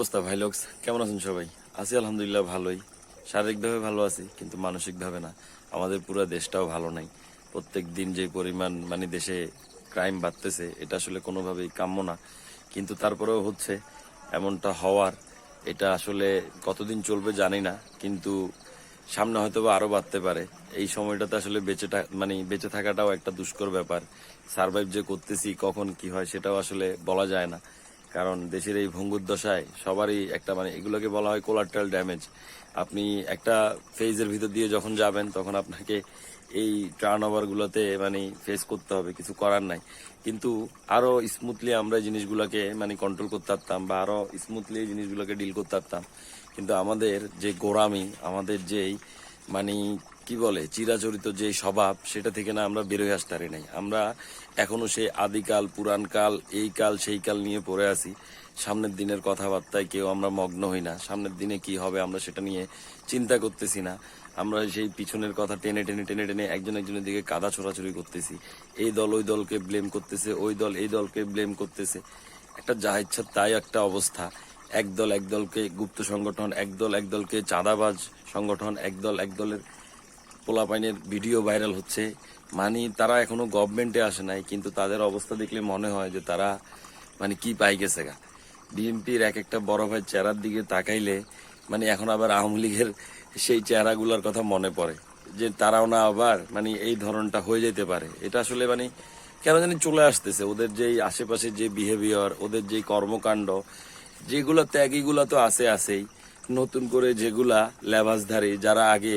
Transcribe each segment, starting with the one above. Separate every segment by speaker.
Speaker 1: অবস্থা ভাই লোকস কেমন আছেন সবাই? আছি আলহামদুলিল্লাহ ভালোই। শারীরিকভাবে ভালো আছি, কিন্তু মানসিকভাবে না। আমাদের পুরো দেশটাও ভালো নাই। প্রত্যেক দিন যে পরিমাণ মানে দেশে ক্রাইম বাড়তেছে, এটা আসলে কোনোভাবেই কাম্য না। কিন্তু তারপরেও হচ্ছে এমনটা হওয়ার, এটা আসলে কতদিন চলবে জানি না, কিন্তু সামনে হয়তো বা আরও বাড়তে পারে। এই সময়টাতে আসলে বেঁচে মানে বেঁচে থাকাটাও একটা দুষ্কর ব্যাপার। সার্ভাইভ যে করতেছি, কখন কি হয় সেটাও আসলে বলা যায় না। কারণ দেশের এই ভঙ্গুর দশায় সবারই একটা মানে এগুলোকে বলা হয় কোলাট্রাল ড্যামেজ আপনি একটা ফেজের ভিতর দিয়ে যখন যাবেন, তখন আপনাকে এই টার্ন ওভার গুলোতে মানে ফেস করতে হবে, কিছু করার নাই। কিন্তু আরও স্মুথলি আমরা জিনিসগুলোকে মানে কন্ট্রোল করতে পারতাম বা আরও স্মুথলি জিনিসগুলোকে ডিল করতে পারতাম। কিন্তু আমাদের যে গোড়ামি, আমাদের যেই মানে কি বলে, চিরাচরিত যে স্বভাব, সেটা থেকে না আমরা বেরোয় আসতে পারি নাই। আমরা এখনও সেই আদিকাল, পুরাণকাল, এই কাল, সেই কাল নিয়ে পড়ে আছি। সামনের দিনের কথাবার্তায় কেউ আমরা মগ্ন হই না। সামনের দিনে কি হবে আমরা সেটা নিয়ে চিন্তা করতেছি না। আমরা সেই পিছনের কথা টেনে টেনে টেনে টেনে একজন একজনের দিকে কাদা ছোড়াছুড়ি করতেছি। এই দল ওই দলকে ব্লেম করতেছে, ওই দল এই দলকে ব্লেম করতেছে। একটা যা ইচ্ছা তাই একটা অবস্থা। একদল একদলকে গুপ্ত সংগঠন একদল একদলকে চাঁদাবাজ সংগঠন একদল একদলের পোলাপাইনের ভিডিও ভাইরাল হচ্ছে। মানে তারা এখনও গভর্নমেন্টে আসে নাই, কিন্তু তাদের অবস্থা দেখলে মনে হয় যে তারা মানে কি পাই গেছে গা। বিএনপির এক একটা বড় ভাই চেহারার দিকে তাকাইলে মানে এখন আবার আওয়ামী লীগের সেই চেহারাগুলোর কথা মনে পড়ে। যে তারাও না আবার মানে এই ধরনটা হয়ে যেতে পারে। এটা আসলে মানে কেন জানি চলে আসতেছে। ওদের যেই আশেপাশে যে বিহেভিয়ার ওদের যে কর্মকাণ্ড, যেগুলো ত্যাগীগুলো তো আছে আছেই। নতুন করে যেগুলা লেবাসধারী, যারা আগে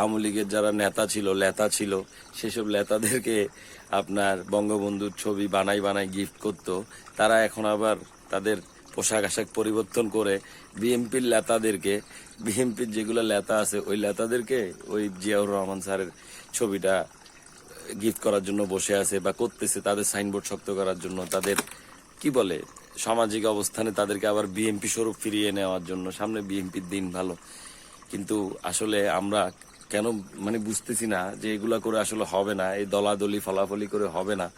Speaker 1: আওয়ামী লীগের যারা নেতা ছিল, লেতা ছিল, সেসব লেতাদেরকে আপনার বঙ্গবন্ধুর ছবি বানাই বানাই গিফট করতো। তারা এখন আবার তাদের পোশাক আশাক পরিবর্তন করে বিএনপির লেতাদেরকে, বিএনপির যেগুলো লেতা আছে, ওই লেতাদেরকে ওই জিয়াউর রহমান স্যারের ছবিটা গিফট করার জন্য বসে আছে বা করতেছে, তাদের সাইনবোর্ড শক্ত করার জন্য, তাদের কি বলে, সামাজিক অবস্থানে তাদেরকে আবার বিএনপি স্বরূপ ফিরিয়ে নেওয়ার জন্য। সামনে বিএনপির দিন ভালো। কিন্তু আসলে আমরা কেন মানে বুঝতেছি না যে এগুলা করে আসলে হবে না, এই দলাদলি ফলাফলি করে হবে না।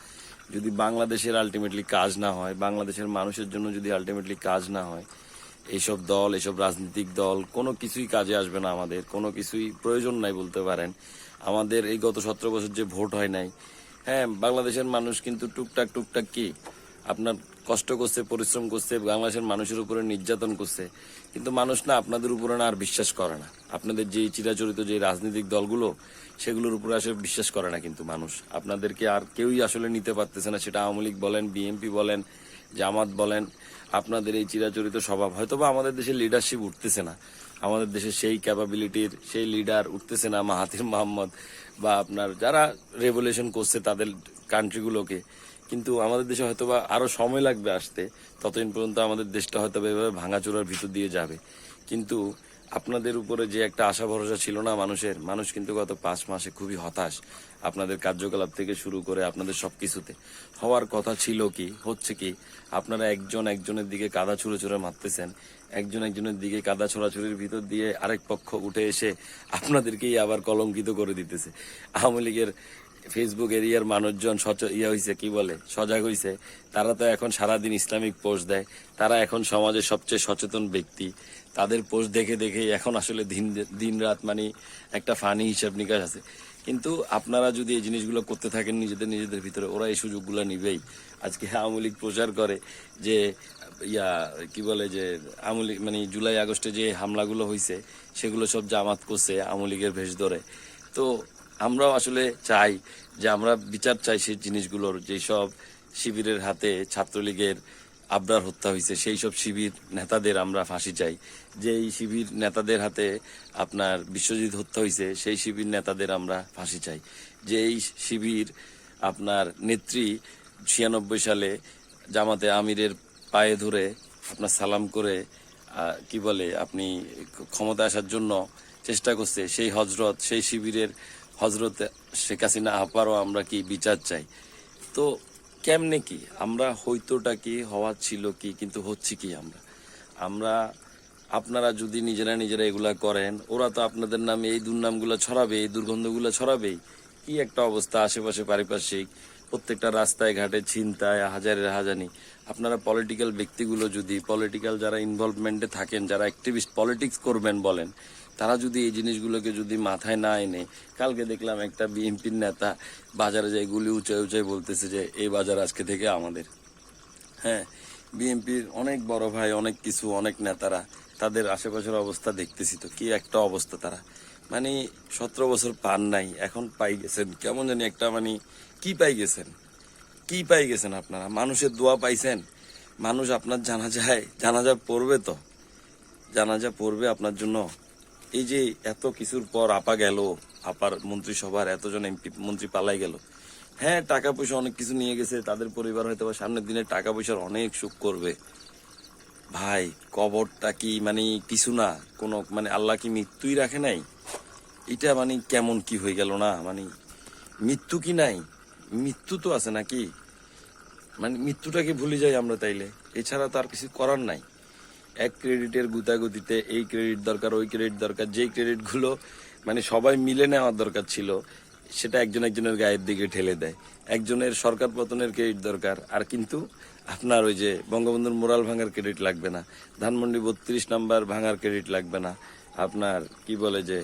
Speaker 1: যদি বাংলাদেশের আলটিমেটলি কাজ না হয়, বাংলাদেশের মানুষের জন্য যদি আলটিমেটলি কাজ না হয় এইসব দল এইসব রাজনৈতিক দল, কোনো কিছুই কাজে আসবে না আমাদের, কোনো কিছুই প্রয়োজন নাই বলতে পারেন। আমাদের এই গত সতেরো বছর যে ভোট হয় নাই হ্যাঁ বাংলাদেশের মানুষ কিন্তু টুকটাক টুকটাক কি আপনার কষ্ট করছে, পরিশ্রম করছে, বাংলাদেশের মানুষের উপরে নির্যাতন করছে। কিন্তু মানুষ না আপনাদের উপরে না আর বিশ্বাস করে না। আপনাদের যে চিরাচরিত যে রাজনৈতিক দলগুলো, সেগুলোর উপরে আসলে বিশ্বাস করে না কিন্তু মানুষ। আপনাদেরকে আর কেউই আসলে নিতে পারতেছে না। সেটা আওয়ামী লীগ বলেন, বিএনপি বলেন, জামাত বলেন, আপনাদের এই চিরাচরিত স্বভাব। হয়তো বা আমাদের দেশের লিডারশিপ উঠতেছে না। আমাদের দেশে সেই ক্যাপাবিলিটির সেই লিডার উঠতেছে না মাহাতির মোহাম্মদ বা আপনার যারা রেভলিউশন করছে তাদের কান্ট্রিগুলোকে কিন্তু আমাদের দেশে হয়তো বা আরও সময় লাগবে আসতে। ততদিন পর্যন্ত আমাদের দেশটা হয়তো এভাবে ভাঙাচোরার ভিতর দিয়ে যাবে। কিন্তু আপনাদের উপরে যে একটা আশা ভরসা ছিল না মানুষের, মানুষ কিন্তু গত পাঁচ মাসে খুবই হতাশ। আপনাদের কার্যকলাপ থেকে শুরু করে আপনাদের সবকিছুতে। হওয়ার কথা ছিল কি, হচ্ছে কি, আপনারা একজন একজনের দিকে কাদা ছুঁড়ে ছুঁড়ে মারতেছেন। একজন একজনের দিকে কাদা ছোড়াছুড়ির ভিতর দিয়ে আরেক পক্ষ উঠে এসে আপনাদেরকেই আবার কলঙ্কিত করে দিতেছে। আওয়ামী লীগের ফেসবুক এরিয়ার মানুষজন সচ, ইয়া হইছে, কি বলে, সজাগ হইছে। তারা তো এখন সারাদিন ইসলামিক পোস্ট দেয়। তারা এখন সমাজের সবচেয়ে সচেতন ব্যক্তি। তাদের পোস্ট দেখে দেখে এখন আসলে দিন দিন রাত মানে একটা ফানি হিসাব নিকাশ আছে। কিন্তু আপনারা যদি এই জিনিসগুলো করতে থাকেন নিজেদের নিজেদের ভিতরে, ওরা এই সুযোগগুলো নিবেই। আজকে আওয়ামী লীগ প্রচার করে যে, ইয়া, কি বলে যে, আওয়ামী লীগ মানে জুলাই আগস্টে যে হামলাগুলো হয়েছে সেগুলো সব জামাত করছে আওয়ামী লীগের ভেষ ধরে। তো আমরাও আসলে চাই যে আমরা বিচার চাই সেই জিনিসগুলোর যেসব শিবিরের হাতে ছাত্রলীগের আবরার হত্যা হয়েছে, সেই সব শিবির নেতাদের আমরা ফাঁসি চাই। যেই শিবির নেতাদের হাতে আপনার বিশ্বজিৎ হত্যা হয়েছে, সেই শিবির নেতাদের আমরা ফাঁসি চাই। যে এই শিবির আপনার নেত্রী ছিয়ানব্বই সালে জামাতে আমিরের পায়ে ধরে আপনার সালাম করে কি বলে, আপনি ক্ষমতা আসার জন্য চেষ্টা করছে, সেই হজরত সেই শিবিরের হজরত শেখ হাসিনা আপারও আমরা কি বিচার চাই? তো কেমনে কি? আমরা হইতোটা কি হওয়ার ছিল কি, কিন্তু হচ্ছে কি আমরা? আমরা, আপনারা যদি নিজেরা নিজেরা এগুলা করেন, ওরা তো আপনাদের নামে এই দুর্নামগুলো ছড়াবে, এই দুর্গন্ধগুলো ছড়াবেই। কি একটা অবস্থা আশেপাশে পারিপার্শ্বিক, প্রত্যেকটা রাস্তায়, ঘাটে ছিনতায় হাজারের হাজানি। আপনারা পলিটিক্যাল ব্যক্তিগুলো যদি পলিটিক্যাল যারা ইনভলভমেন্টে থাকেন, যারা অ্যাক্টিভিস্ট পলিটিক্স করবেন বলেন তারা যদি এই জিনিসগুলোকে যদি মাথায় না এনে, কালকে দেখলাম একটা বিএনপির নেতা বাজারে যাই গুলি উঁচাই উঁচাই বলতেছে যে, এই বাজার আজকে থেকে আমাদের। হ্যাঁ বিএনপির অনেক বড় ভাই, অনেক কিছু, অনেক নেতারা, তাদের আশেপাশের অবস্থা দেখতেছি তো, কি একটা অবস্থা তারা। মানে সতেরো বছর পান নাই, এখন পাই গেছেন, কেমন জানি একটা মানে কি পাই গেছেন? কি পাই গেছেন আপনারা? মানুষের দোয়া পাইছেন? মানুষ আপনার জানা যায় জানাজা পড়বে তো? জানাজা পড়বে আপনার জন্য? এই যে এত কিছুর পর আপা গেল, আপার মন্ত্রিসভার এতজন এমপি, মন্ত্রী পালাই গেল। হ্যাঁ টাকা পয়সা অনেক কিছু নিয়ে গেছে, তাদের পরিবার হয়তো বা সামনের দিনে টাকা পয়সার অনেক সুখ করবে। ভাই, কবরটা কি মানে কিছু না, কোনো মানে আল্লাহ কি মৃত্যুই রাখে নাই? এটা মানে কেমন কি হয়ে গেল না? মানে মৃত্যু কি নাই? মৃত্যু তো আছে নাকি? মানে মৃত্যুটাকে ভুলে যাই আমরা তাইলে। এছাড়া তো আর কিছু করার নাই। এক ক্রেডিটের গুতাগুতিতে এই ক্রেডিট দরকার, ওই ক্রেডিট দরকার, যেই ক্রেডিটগুলো মানে সবাই মিলে নেওয়ার দরকার ছিল, সেটা একজন একজনের গায়ের দিকে ঠেলে দেয়। একজনের সরকার পতনের ক্রেডিট দরকার, আর কিন্তু আপনার ওই যে বঙ্গবন্ধুর মোরাল ভাঙার ক্রেডিট লাগবে না, ধানমন্ডি বত্রিশ নাম্বার ভাঙার ক্রেডিট লাগবে না, আপনার কি বলে যে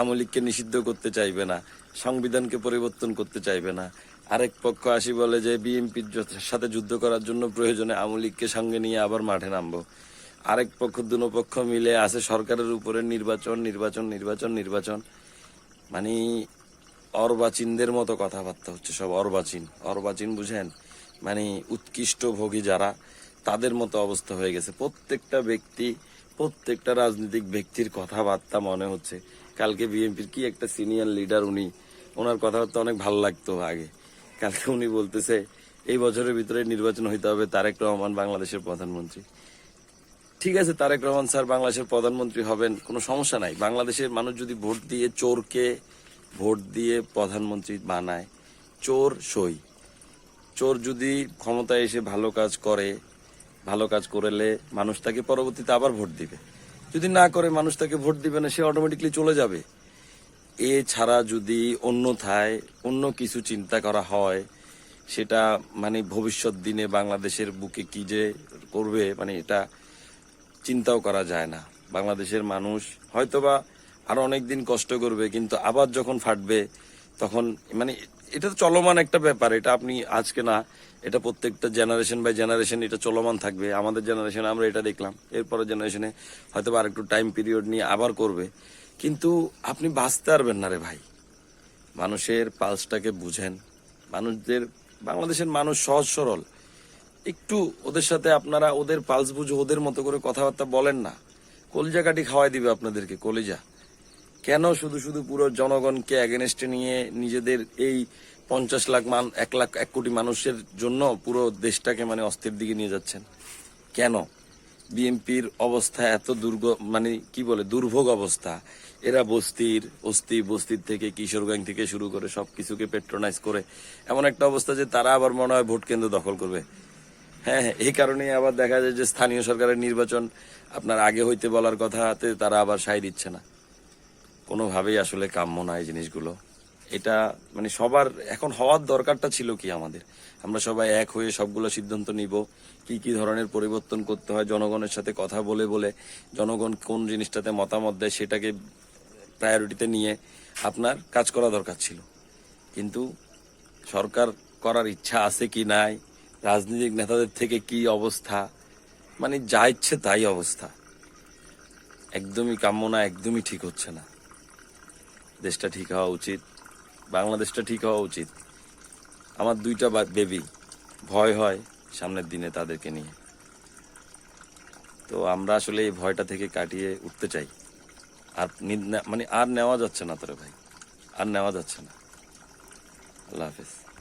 Speaker 1: আমলিককে নিষিদ্ধ করতে চাইবে না, সংবিধানকে পরিবর্তন করতে চাইবে না। আরেক পক্ষ আসি বলে যে, বিএনপির সাথে যুদ্ধ করার জন্য প্রয়োজনে আমলিককে সঙ্গে নিয়ে আবার মাঠে নামবো। আরেক পক্ষ, দুনো পক্ষ মিলে আছে সরকারের উপরে নির্বাচন নির্বাচন নির্বাচন নির্বাচন। মানে অর্বাচীনদের মতো কথাবার্তা হচ্ছে সব অর্বাচীন। অর্বাচীন বুঝেন? মানে উৎকৃষ্ট ভোগী যারা, তাদের মতো অবস্থা হয়ে গেছে। প্রত্যেকটা ব্যক্তি, প্রত্যেকটা রাজনৈতিক ব্যক্তির কথাবার্তা মনে হচ্ছে। কালকে বিএনপির কি একটা সিনিয়র লিডার উনি, ওনার কথাবার্তা অনেক ভালো লাগতো আগে। কালকে উনি বলতেছে, এই বছরের ভিতরে নির্বাচন হইতে হবে তার তারেক রহমান বাংলাদেশের প্রধানমন্ত্রী। ঠিক আছে, তারেক রহমান স্যার বাংলাদেশের প্রধানমন্ত্রী হবেন, কোনো সমস্যা নাই। বাংলাদেশের মানুষ যদি ভোট দিয়ে চোরকে ভোট দিয়ে প্রধানমন্ত্রী বানায়, চোর সই। চোর যদি ক্ষমতায় এসে ভালো কাজ করে, ভালো কাজ করলে মানুষ তাকে পরবর্তীতে আবার ভোট দিবে। যদি না করে মানুষ তাকে ভোট দিবে না, সে অটোমেটিকলি চলে যাবে। এছাড়া যদি অন্যথায় অন্য কিছু চিন্তা করা হয়, সেটা মানে ভবিষ্যৎ দিনে বাংলাদেশের বুকে কি যে করবে মানে এটা চিন্তাও করা যায় না। বাংলাদেশের মানুষ হয়তোবা আরও অনেক দিন কষ্ট করবে, কিন্তু আবার যখন ফাটবে, তখন মানে এটা তো চলমান একটা ব্যাপার। এটা আপনি আজকে না, এটা প্রত্যেকটা জেনারেশন বাই জেনারেশন এটা চলমান থাকবে। আমাদের জেনারেশনে আমরা এটা দেখলাম। এরপরের জেনারেশনে হয়তো আর একটু টাইম পিরিয়ড নিয়ে আবার করবে। কিন্তু আপনি বাঁচতে পারবেন না রে ভাই। মানুষের পালসটাকে বুঝেন। মানুষদের, বাংলাদেশের মানুষ সহজ সরল। একটু ওদের সাথে আপনারা ওদের পালস বুঝে ওদের মতো করে কথাবার্তা বলেন না। কলিজা কাটি খাওয়াই দিবে আপনাদেরকে, কলিজা। কেন শুধু শুধু পুরো জনগণকে অ্যাগেনেস্টে নিয়ে নিজেদের এই পঞ্চাশ লাখ মান, এক লাখ, এক কোটি মানুষের জন্য পুরো দেশটাকে মানে অস্থির দিকে নিয়ে যাচ্ছেন? কেন? বিএনপির অবস্থা এত দুর্গ মানে কি বলে, দুর্ভোগ অবস্থা। এরা বস্তির, অস্থি বস্তির থেকে কিশোরগঞ্জ থেকে শুরু করে সবকিছুকে পেট্রোনাইজ করে। এমন একটা অবস্থা যে তারা আবার মনে হয় ভোট কেন্দ্র দখল করবে। হ্যাঁ হ্যাঁ, এই কারণেই আবার দেখা যায় যে স্থানীয় সরকারের নির্বাচন আপনার আগে হইতে বলার কথাতে তারা আবার সাই দিচ্ছে না। কোনোভাবেই আসলে কাম্য না এই জিনিসগুলো। এটা মানে সবার এখন হওয়ার দরকারটা ছিল কি আমাদের? আমরা সবাই এক হয়ে সবগুলো সিদ্ধান্ত নিব কি কি ধরনের পরিবর্তন করতে হয় জনগণের সাথে কথা বলে বলে জনগণ কোন জিনিসটাতে মতামত দেয় সেটাকে প্রায়োরিটিতে নিয়ে আপনার কাজ করা দরকার ছিল। কিন্তু সরকার করার ইচ্ছা আছে কি নাই? রাজনৈতিক নেতাদের থেকে কি অবস্থা? মানে যা ইচ্ছে তাই অবস্থা। একদমই কাম্য না, একদমই ঠিক হচ্ছে না। দেশটা ঠিক হওয়া উচিত, বাংলাদেশটা ঠিক হওয়া উচিত। আমার দুইটা বেবি ভয় হয় সামনের দিনে তাদেরকে নিয়ে। তো আমরা আসলে এই ভয়টা থেকে কাটিয়ে উঠতে চাই। আর মানে আর নেওয়া যাচ্ছে না তোরে ভাই। আর নেওয়া যাচ্ছে না। আল্লাহ হাফেজ।